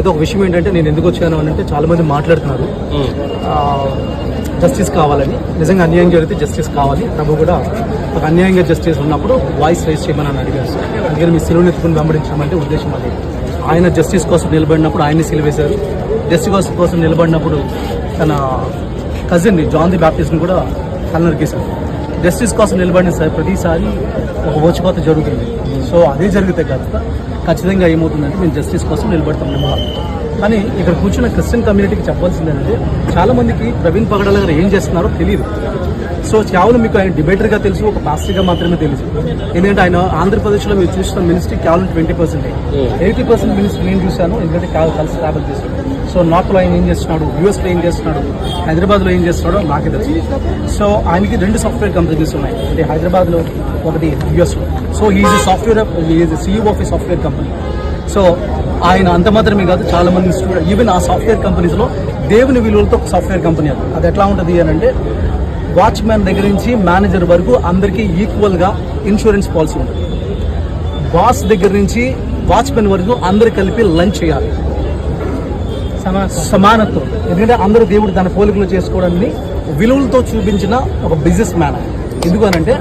అయితే ఒక విషయం ఏంటంటే నేను ఎందుకు వచ్చాను అని అంటే చాలా మంది మాట్లాడుతున్నారు జస్టిస్ కావాలని. నిజంగా అన్యాయం జరిగితే జస్టిస్ కావాలి. ప్రభు కూడా ఒక అన్యాయంగా జస్టిస్ ఉన్నప్పుడు వాయిస్ రైజ్ చేయమని అడిగారు సార్. అందుకని మీ సిలువను ఎత్తుకుని వెంబడించడం ఉద్దేశం అది. ఆయన జస్టిస్ కోసం నిలబడినప్పుడు ఆయన్ని సిలువేశారు. జస్టిస్ కోసం నిలబడినప్పుడు తన కజిన్ జాన్ ది బ్యాప్టిస్ట్ని కూడా తల నరికేశారు జస్టిస్ కోసం నిలబడిన సార్ ప్రతిసారి ఒక ఓచికోత జరుగుతుంది. సో అదే జరిగితే కాస్త ఖచ్చితంగా ఏమవుతుందంటే మేము జస్టిస్ కోసం నిలబడతాం మేము కానీ ఇక్కడ కూర్చున్న క్రిస్టియన్ కమ్యూనిటీకి చెప్పాల్సింది ఏంటంటే చాలా మందికి ప్రవీణ్ పగడాల గారు ఏం చేస్తున్నారో తెలియదు. సో కేవలం మీకు ఆయన డిబేటర్గా తెలుసు ఒక పాస్టర్గా మాత్రమే తెలుసు. ఎందుకంటే ఆయన ఆంధ్రప్రదేశ్లో మీరు చూసిన మినిస్ట్రీ కేవలం twenty percent eighty percent ministry నేను చూశాను ఎందుకంటే కేవలం కలిసి ట్రావెల్ చేశాను. సో నార్త్లో ఆయన ఏం చేస్తున్నాడు? యూఎస్లో ఏం చేస్తున్నాడు? హైదరాబాద్లో ఏం చేస్తున్నాడో నాకే తెలుసు. సో ఆయనకి రెండు సాఫ్ట్వేర్ కంపెనీస్ ఉన్నాయి. అంటే హైదరాబాద్లో ఒకటి యూఎస్లో so is software is CEO of a software company so ఆయన అంత మాత్రమే కాదు చాలా మంది స్టూడెంట్ ఈవెన్ ఆ సాఫ్ట్వేర్ కంపెనీస్లో దేవుని విలువలతో ఒక సాఫ్ట్వేర్ కంపెనీ అది. అది ఎట్లా ఉంటుంది అని అంటే వాచ్మ్యాన్ దగ్గర నుంచి మేనేజర్ వరకు అందరికీ ఈక్వల్గా ఇన్సూరెన్స్ పాలసీ ఉంటుంది. బాస్ దగ్గర నుంచి వాచ్మెన్ వరకు అందరు కలిపి లంచ్ చేయాలి. సమానత్వం. ఎందుకంటే అందరూ దేవుడు తన పోలికలు చేసుకోవడాన్ని విలువలతో చూపించిన ఒక బిజినెస్ మ్యాన్ ఎందుకు అనంటే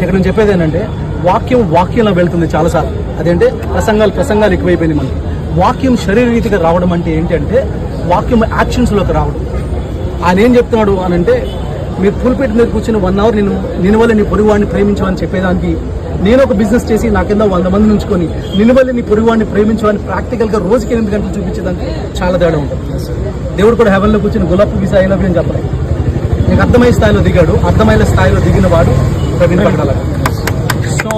ఇక్కడ నేను చెప్పేది ఏంటంటే వాక్యం వాక్యంలో వెళ్తుంది చాలాసార్లు. అదేంటే ప్రసంగాలు ప్రసంగాలు ఎక్కువైపోయింది మనకి. వాక్యం శరీరరీతిగా రావడం అంటే ఏంటంటే వాక్యం యాక్షన్స్లోకి రావడం. ఆయన ఏం చెప్తున్నాడు అని అంటే మీరు పుల్పెట్ మీద కూర్చుని వన్ అవర్ నేను నేను వల్ల నీ పొరుగువాడిని ప్రేమించమని చెప్పేదానికి నేను ఒక బిజినెస్ చేసి నా కింద వంద మంది నుంచుకొని నిన్ను వల్ల నీ పొరుగువాడిని ప్రేమించమని ప్రాక్టికల్గా రోజుకి ఎనిమిది గంటలు చూపించేదానికి చాలా తేడా ఉంటుంది. దేవుడు కూడా హెవెన్లో కూర్చుని గులాబ్ వీసా ఐ నేను చెప్పలేదు నీకు అర్థమయ్యే స్థాయిలో దిగాడు అర్థమయ్యే స్థాయిలో దిగిన వాడు ప్రవీణ్ పగడాల. సో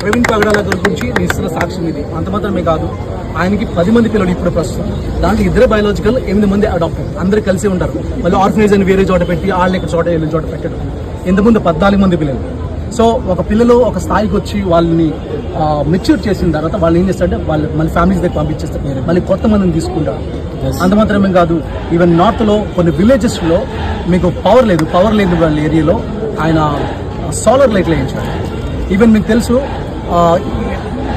ప్రవీణ్ పగడాల గురించి నీ ఇస్తున్న సాక్ష్యం ఇది. అంత మాత్రమే కాదు ఆయనకి పది మంది పిల్లలు ఇప్పుడు ప్రస్తుతం. దాంట్లో ఇద్దరే బయాలజికల్ ఎనిమిది మంది అడాప్టర్ అందరూ కలిసి ఉంటారు. మళ్ళీ ఆర్ఫనైజ్ అని వేరే చోట పెట్టి వాళ్ళని ఇక్కడ చోట వీళ్ళ చోట పెట్టడం. ఇంతకుముందు పద్నాలుగు మంది పిల్లలు. సో ఒక పిల్లలు ఒక స్థాయికి వచ్చి వాళ్ళని మెచ్యూర్ చేసిన తర్వాత వాళ్ళు ఏం చేస్తారంటే వాళ్ళు మళ్ళీ ఫ్యామిలీస్ దగ్గర పంపించేస్తారు. మళ్ళీ కొత్త మందిని తీసుకుంటారు. అంత మాత్రమే కాదు. ఈవెన్ నార్త్లో కొన్ని విలేజెస్లో మీకు పవర్ లేదు. పవర్ లేదు వాళ్ళ ఏరియాలో ఆయన సోలార్ లైట్లు వేయించాడు ఈవెన్ మీకు తెలుసు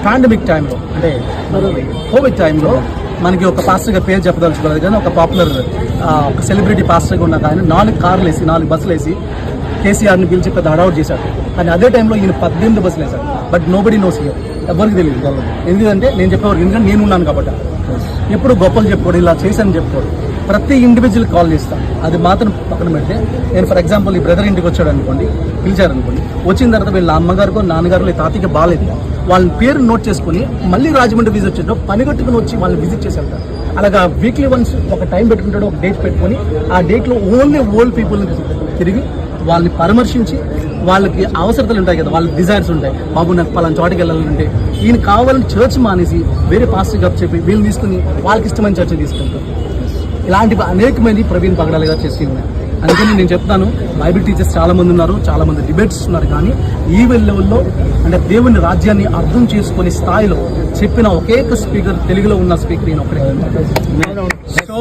పాండమిక్ టైంలో అంటే కోవిడ్ టైంలో మనకి ఒక పాస్టర్గా పేరు చెప్పదలుచుకోలేదు కానీ ఒక పాపులర్ ఒక సెలబ్రిటీ పాస్టర్గా ఉన్న ఆయన నాలుగు కార్లు వేసి నాలుగు బస్సులు వేసి కేసీఆర్ని పిలిచి పెద్ద అడౌట్ చేశాడు. కానీ అదే టైంలో ఈయన పద్దెనిమిది బస్సులు వేశాడు. బట్ నోబడి నోస్ హియర్ ఎవరికి తెలియదు. ఎందుకంటే నేను చెప్పేవారు ఎందుకంటే నేను ఉన్నాను కాబట్టి. ఎప్పుడు గొప్పలు చెప్పుకోడు ఇలా చేశాను చెప్పుకోడు. ప్రతి ఇండివిజువల్ కాల్ చేస్తాను అది మాత్రం పక్కన పెడితే నేను ఫర్ ఎగ్జాంపుల్ ఈ బ్రదర్ ఇంటికి వచ్చాడు అనుకోండి పిలిచారు అనుకోండి వచ్చిన తర్వాత వీళ్ళ అమ్మగారికో నాన్నగారు లేదా తాతకి బాగాలేదు వాళ్ళ పేరు నోట్ చేసుకుని మళ్ళీ రాజమండ్రి విజిట్ వచ్చాడు పని కట్టుకుని వచ్చి వాళ్ళని విజిట్ చేసి వెళ్తారు అలాగా వీక్లీ వన్స్ ఒక టైం పెట్టుకుంటాడు ఒక డేట్ పెట్టుకొని ఆ డేట్లో ఓన్లీ ఓల్డ్ పీపుల్ని తిరిగి వాళ్ళని పరామర్శించి వాళ్ళకి అవసరతలు ఉంటాయి కదా వాళ్ళకి డిజైర్స్ ఉంటాయి. బాబు నాకు పలానా చోటకి వెళ్ళాలంటే ఈయన కావాలని చర్చ్ మానేసి వేరే పాస్టర్ గప్ చెప్పి వీళ్ళు తీసుకుని వాళ్ళకి ఇష్టమైన చర్చ తీసుకుంటారు ఇలాంటివి అనేకమంది ప్రవీణ్ పగడాలుగా గారు చేసి ఉన్నాయి అందుకని నేను చెప్తాను బైబిల్ టీచర్స్ చాలామంది ఉన్నారు చాలామంది డిబేట్స్ ఉన్నారు కానీ ఈ లెవెల్లో అంటే దేవుని రాజ్యాన్ని అర్థం చేసుకునే స్థాయిలో చెప్పిన ఒకే స్పీకర్ తెలుగులో ఉన్న స్పీకర్ నేను ఒకటే సో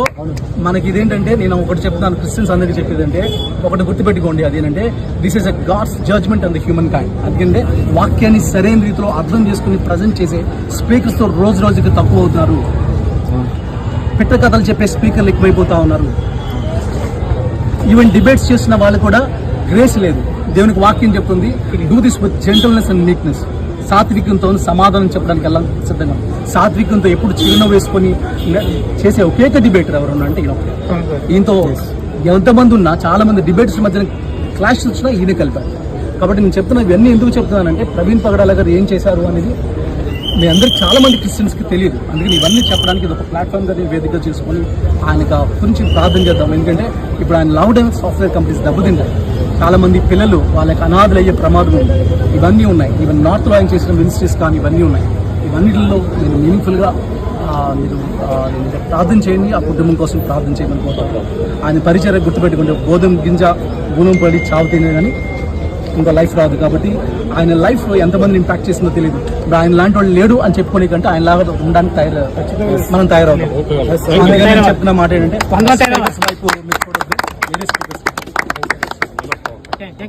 మనకి ఇదేంటంటే నేను ఒకటి చెప్తాను క్రిస్టియన్స్ అందరికీ చెప్పేదంటే ఒకటి గుర్తుపెట్టుకోండి అదేంటంటే this is a God's judgment on the human kind అందుకంటే వాక్యాన్ని సరైన రీతిలో అర్థం చేసుకుని ప్రజెంట్ చేసే స్పీకర్స్తో రోజు రోజుకి తక్కువ అవుతున్నారు. పిట్ట కథలు చెప్పే స్పీకర్లు ఎక్కువైపోతా ఉన్నారు. ఈవెన్ డిబేట్స్ చేస్తున్న వాళ్ళు కూడా గ్రేస్ లేదు. దేవునికి వాక్యం చెప్తుంది. Do this with gentleness and neatness సాత్వికంతో సమాధానం చెప్పడానికి వెళ్ళాలి సిద్ధంగా సాత్వికంతో ఎప్పుడు చిరునవ్వు వేసుకొని చేసే ఒకేక డిబేటర్ ఎవరు ఉన్నా అంటే ఈయన. ఈయనతో ఎంతమంది ఉన్నా చాలా మంది డిబేట్స్ మధ్యన క్లాష్ వచ్చినా ఈయన కలిపారు కాబట్టి నేను చెప్తున్నా ఇవన్నీ ఎందుకు చెప్తున్నానంటే ప్రవీణ్ పగడాల గారు ఏం చేశారు అనేది మీ అందరూ చాలా మంది క్రిస్టియన్స్కి తెలియదు. అందుకని ఇవన్నీ చెప్పడానికి ఇది ఒక ప్లాట్ఫామ్ నేను వేదిక చేసుకొని ఆయనకు గురించి ప్రార్థన చేద్దాం. ఎందుకంటే ఇప్పుడు ఆయన లౌడ్ అండ్ సాఫ్ట్వేర్ కంపెనీస్ దెబ్బతింటాయి చాలా మంది పిల్లలు వాళ్ళకి అనాథలు అయ్యే ప్రమాదం ఉంది. ఇవన్నీ ఉన్నాయి. ఈవెన్ నార్త్లో ఆయన చేసిన మినిస్ట్రీస్ కానీ ఇవన్నీ ఉన్నాయి. ఇవన్నిటిలో నేను మీనింగ్ఫుల్గా మీరు ప్రార్థన చేయండి. ఆ కుటుంబం కోసం ప్రార్థన చేయమని కోరుతాను ఆయన పరిచయం గుర్తుపెట్టుకుంటే గోధుమ గింజ గుణం పడి చావు తినే కానీ ఇంకా లైఫ్ రాదు కాబట్టి ఆయన లైఫ్ ఎంతమంది ఇంపాక్ట్ చేసిందో తెలియదు ఇప్పుడు ఆయన లాంటి వాళ్ళు లేడు అని చెప్పుకునే కంటే ఆయన లాగా ఉండడానికి తయారు మనం తయారవుతాం. చెప్తున్న మాట ఏంటంటే